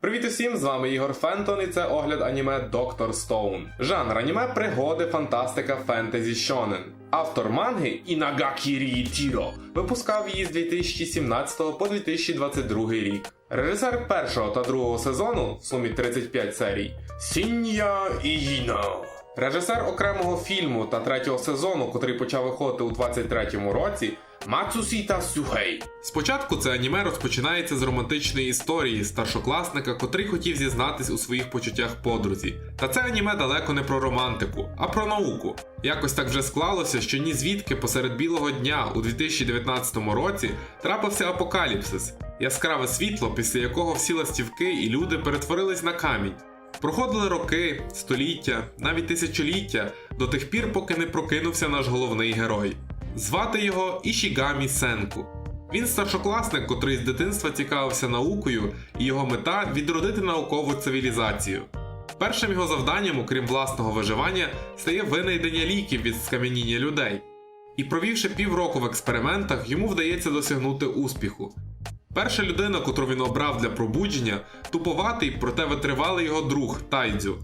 Привіт усім, з вами Ігор Фентон і це огляд аніме Доктор Стоун. Жанр аніме пригоди, фантастика, фентезі шонен. Автор манги Інагакі Ріїтіро випускав її з 2017 по 2022 рік. Режисер першого та другого сезону, в сумі 35 серій, Сінья Іїно. Режисер окремого фільму та третього сезону, котрий почав виходити у 23-му році, Мацусіта Сюхей. Спочатку це аніме розпочинається з романтичної історії старшокласника, котрий хотів зізнатись у своїх почуттях подрузі. Та це аніме далеко не про романтику, а про науку. Якось так вже склалося, що ні звідки посеред білого дня у 2019 році трапився апокаліпсис, яскраве світло, після якого всі ластівки і люди перетворились на камінь. Проходили роки, століття, навіть тисячоліття до тих пір, поки не прокинувся наш головний герой. Звати його Ішігамі Сенку. Він старшокласник, котрий з дитинства цікавився наукою, і його мета відродити наукову цивілізацію. Першим його завданням, окрім власного виживання, стає винайдення ліків від скам'яніння людей. І провівши півроку в експериментах, йому вдається досягнути успіху. Перша людина, котру він обрав для пробудження, туповатий, проте витривалий його друг Тайдзю.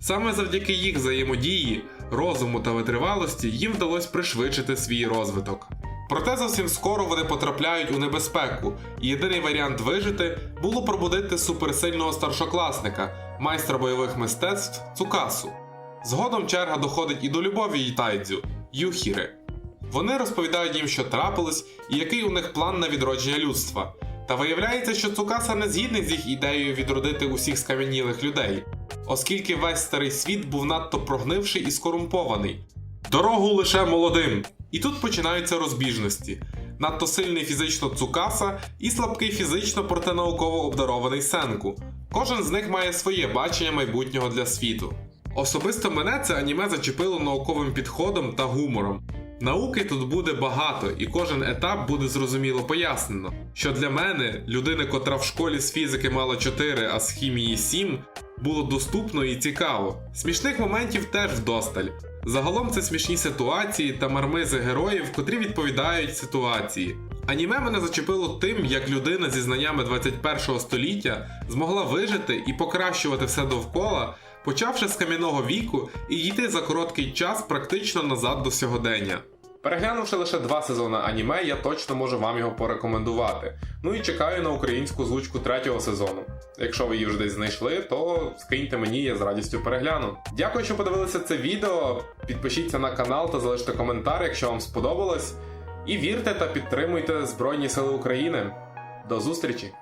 Саме завдяки їх взаємодії, розуму та витривалості їм вдалося пришвидшити свій розвиток. Проте зовсім скоро вони потрапляють у небезпеку, і єдиний варіант вижити було пробудити суперсильного старшокласника, майстра бойових мистецтв Цукасу. Згодом черга доходить і до любові Йтайдзю Юхіри. Вони розповідають їм, що трапилось, і який у них план на відродження людства. Та виявляється, що Цукаса не згідний з їх ідеєю відродити усіх скам'янілих людей, оскільки весь старий світ був надто прогнивший і скорумпований. Дорогу лише молодим. І тут починаються розбіжності. Надто сильний фізично Цукаса і слабкий фізично, проте науково обдарований Сенку. Кожен з них має своє бачення майбутнього для світу. Особисто мене це аніме зачепило науковим підходом та гумором. Науки тут буде багато, і кожен етап буде зрозуміло пояснено. Що для мене, людини, котра в школі з фізики мала 4, а з хімії 7, було доступно і цікаво. Смішних моментів теж вдосталь. Загалом це смішні ситуації та мармизи героїв, котрі відповідають ситуації. Аніме мене зачепило тим, як людина зі знаннями 21 століття змогла вижити і покращувати все довкола, почавши з кам'яного віку і йти за короткий час практично назад до сьогодення. Переглянувши лише два сезони аніме, я точно можу вам його порекомендувати. Ну і чекаю на українську озвучку третього сезону. Якщо ви її вже десь знайшли, то скиньте мені, я з радістю перегляну. Дякую, що подивилися це відео. Підпишіться на канал та залиште коментар, якщо вам сподобалось. І вірте та підтримуйте Збройні Сили України. До зустрічі!